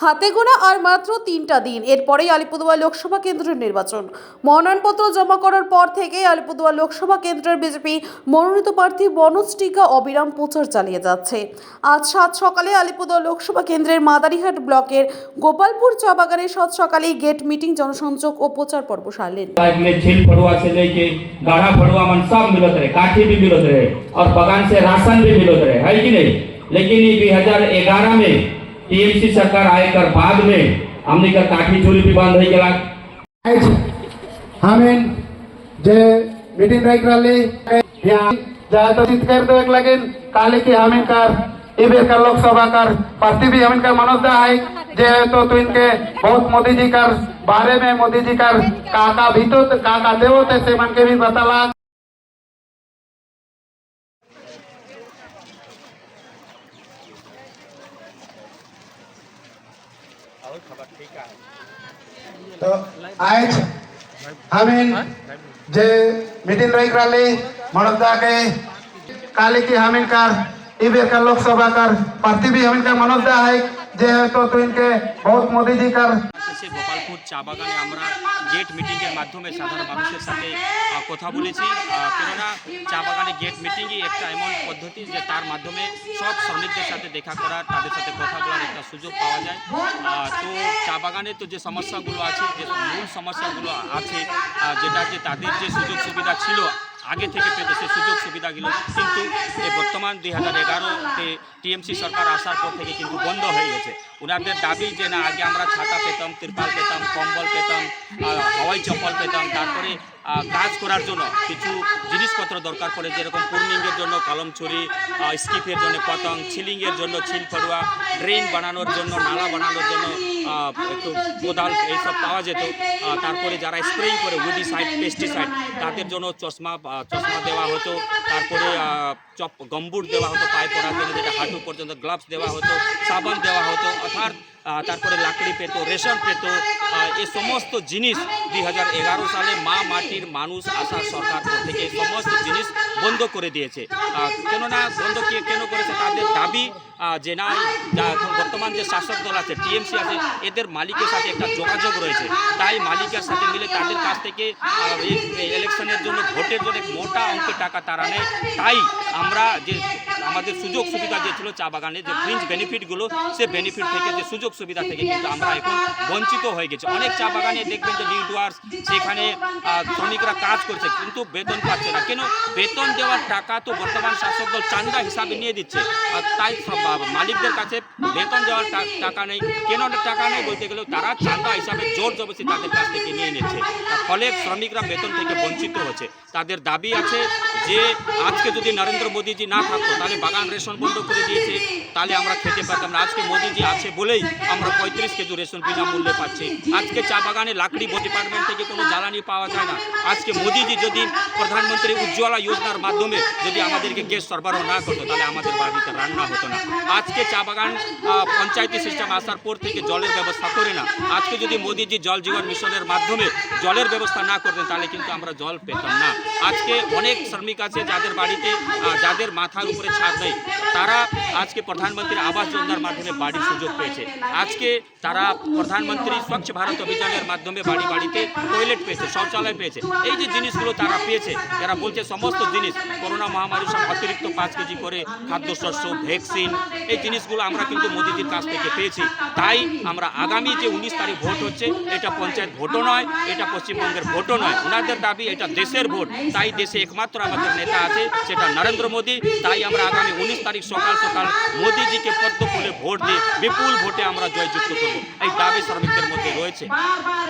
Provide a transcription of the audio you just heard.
হাতে গোনা আর মাত্র তিনটা দিন এরপরেই আলিপুরদুয়ার লোকসভা কেন্দ্রের নির্বাচন মনোনয়নপত্র জমা করার পর থেকেই আলিপুরদুয়ার লোকসভা কেন্দ্রের বিজেপি মনোনীত প্রার্থী বনজ টিকা অবিরাম প্রচার চালিয়ে যাচ্ছে আজ সাত সকালে আলিপুরদুয়ার লোকসভা কেন্দ্রের মাদারিহাট ব্লকের গোপালপুর চা বাগানে সাত সকালেই গেট মিটিং জনসংযোগ ও প্রচার পর্ব সারলেন लाइफ में झील फड़ुआ से लेके गाढ़ा फड़ुआ मन सब मिलत रहे काठी भी मिलत रहे और बगान से राशन भी मिलत रहे है कि नहीं लेकिन ये 2011 में टीएमसी सरकार आए कर बाद में हमने का काठी चोरी भी बंद થઈ ગયેલા आज हमें जे मीटिंग राइट રાઈક રાલે ત્યાં જાતસિત કર દેક લાગેન કાલે કે હામેન કાર इबेर का लोकसभा कर पार्टी भी हमें कर मनोज दा है जे तो तू इनके बहुत मोदी जी कर बारे में, मोदी जी कर काका भीतर तो, काका देवते से मन के भी बतला तो आज हमें जे मीटिंग राईक राहिली मनोजदा के काले की हमें कर इबेर का लोकसभा कर पार्टी भी हमें कर मनोजदा है जे तो तो इनके बहुत मोदी जी कर শেষে গোপালপুর চা বাগানে আমরা গেট মিটিংয়ের মাধ্যমে সাধারণ মানুষের সাথে আহ, কথা বলেছি আহ, কেননা চা বাগানে গেট মিটিংই একটা এমন পদ্ধতি যে তার মাধ্যমে সব শ্রমিকদের সাথে দেখা করার তাদের সাথে কথা বলার একটা সুযোগ পাওয়া যায়। তো চা বাগানে তো যে সমস্যাগুলো আছে, যে মূল সমস্যাগুলো আছে যেটা যে তাদের যে সুযোগ সুবিধা ছিল, আগে থেকে পেতে সেই সুযোগ সুবিধাগুলো কিন্তু এই বর্তমান দুই হাজার এগারোতে টিএমসি সরকার আসার পর থেকে কিন্তু বন্ধ হয়ে গেছে। ওনাদের দাবি যে, না, আগে আমরা ছাতা পেতাম, তিরপাল পেতাম, কম্বল পেতাম হাওয়াই চপ্পল পেতাম, তারপরে কাজ করার জন্য কিছু জিনিসপত্র দরকার পড়ে, যেরকম পূর্ণিঙ্গের জন্য কলম ছুরি স্কিপের জন্য পতং ছিলিংয়ের জন্য ছিল ফড়ুয়া ড্রেন বানানোর জন্য, নালা বানানোর জন্য একটু কোদাল এইসব পাওয়া যেত। তারপরে যারা স্প্রেইং করে উইডিসাইড পেস্টিসাইড, তাদের জন্য চশমা চশমা দেওয়া হতো। তারপরে চপ গম্বুট দেওয়া হতো, পায়ে পড়ার জন্য যেটা হাঁটু পর্যন্ত গ্লাভস দেওয়া হতো, সাবান দেওয়া হতো, অর্থাৎ তারপরে লাকড়ি পেত রেশন পেত এ সমস্ত জিনিস দুই হাজার এগারো সালে মা মাটির মানুষ আসার সরকার থেকে সমস্ত জিনিস বন্ধ করে দিয়েছে। কেননা বন্ধ কেন করেছে তাদের দাবি যে না বর্তমান যে শাসক দল আছে, টিএমসি আছে, এদের মালিকের সাথে একটা যোগাযোগ রয়েছে। তাই মালিকের সাথে মিলে তাদের কাছ থেকে ইলেকশনের জন্য ভোটের জন্য মোটা অঙ্কের টাকা তারা নেয়। তাই আমরা যে আমাদের সুযোগ সুবিধা যে ছিল চা বাগানে, যে ফ্রিঞ্জ বেনিফিটগুলো সে বেনিফিট থেকে, যে সুযোগ সুবিধা থেকে কিন্তু আমরা এখন বঞ্চিত হয়ে গেছি। অনেক চা বাগানে দেখবেন যে নিউ ডুয়ার্স সেখানে শ্রমিকরা কাজ করছে কিন্তু বেতন পাচ্ছে না। কেন? বেতন দেওয়ার টাকা তো বর্তমান শাসক দল চান্দা হিসাবে নিয়ে দিচ্ছে। আর তাই মালিকদের কাছে বেতন দেওয়ার টাকা নেই। কেন টাকা নেই বলতে গেলেও তারা চান্দা হিসাবে জোর জবরদস্তি তাদের কাছ থেকে নিয়ে নিচ্ছে। ফলে শ্রমিকরা বেতন থেকে বঞ্চিত হচ্ছে। তাদের দাবি আছে যে আজকে যদি নরেন্দ্র মোদীজি না থাকতো তাহলে বাগান রেশন বন্ধ করে দিয়েছে। তাহলে আমরা খেতে পারতাম না। আজকে মোদীজি আছে বলেই আমরা পঁয়ত্রিশ কেজি রেশন বিনামূল্যে পাচ্ছি। আজকে চা বাগানে লাকড়ি ডিপার্টমেন্ট থেকে কোনো জ্বালানি পাওয়া যায় না। আজকে মোদীজি যদি প্রধানমন্ত্রী উজ্জ্বলা যোজনার মাধ্যমে যদি আমাদেরকে গ্যাস সরবরাহ না করতো, তাহলে আমাদের বাড়িতে রান্না হতো না। আজকে চা বাগান পঞ্চায়েতি সিস্টেম আসার পর থেকে জলের ব্যবস্থা করে না। আজকে যদি মোদীজি জল জীবন মিশনের মাধ্যমে জলের ব্যবস্থা না করতেন, তাহলে কিন্তু আমরা জল পেতাম না। আজকে অনেক শ্রমিক আছে যাদের বাড়িতে যাদের মাথার উপরে ছাদ নেই। তারা আজকে প্রধানমন্ত্রী আবাস যোজনার মাধ্যমে বাড়ির সুযোগ পেয়েছে। আজকে তারা প্রধানমন্ত্রী স্বচ্ছ ভারত অভিযানের মাধ্যমে বাড়ি বাড়িতে টয়লেট পেয়েছে শৌচালয় পেয়েছে। এই যে জিনিসগুলো তারা পেয়েছে, যারা বলছে সমস্ত জিনিস, করোনা মহামারীর সব অতিরিক্ত পাঁচ কেজি করে খাদ্যশস্য ভ্যাকসিন এই জিনিসগুলো আমরা কিন্তু মোদিজির কাছ থেকে পেয়েছি। তাই আমরা আগামী যে উনিশ তারিখ ভোট হচ্ছে, এটা পঞ্চায়েত ভোটও নয়, এটা পশ্চিমবঙ্গের ভোটও নয়। ওনাদের দাবি, এটা দেশের ভোট। তাই দেশে একমাত্র আমাদের নেতা আছে, সেটা নরেন্দ্র মোদী। তাই আমরা আগামী উনিশ তারিখ সকাল সকাল মোদিজিকে পদ্ম ফুলে ভোট দিয়ে বিপুল ভোটে আমরা জয়যুক্ত করব। এই দাবি শ্রমিকদের মধ্যে রয়েছে।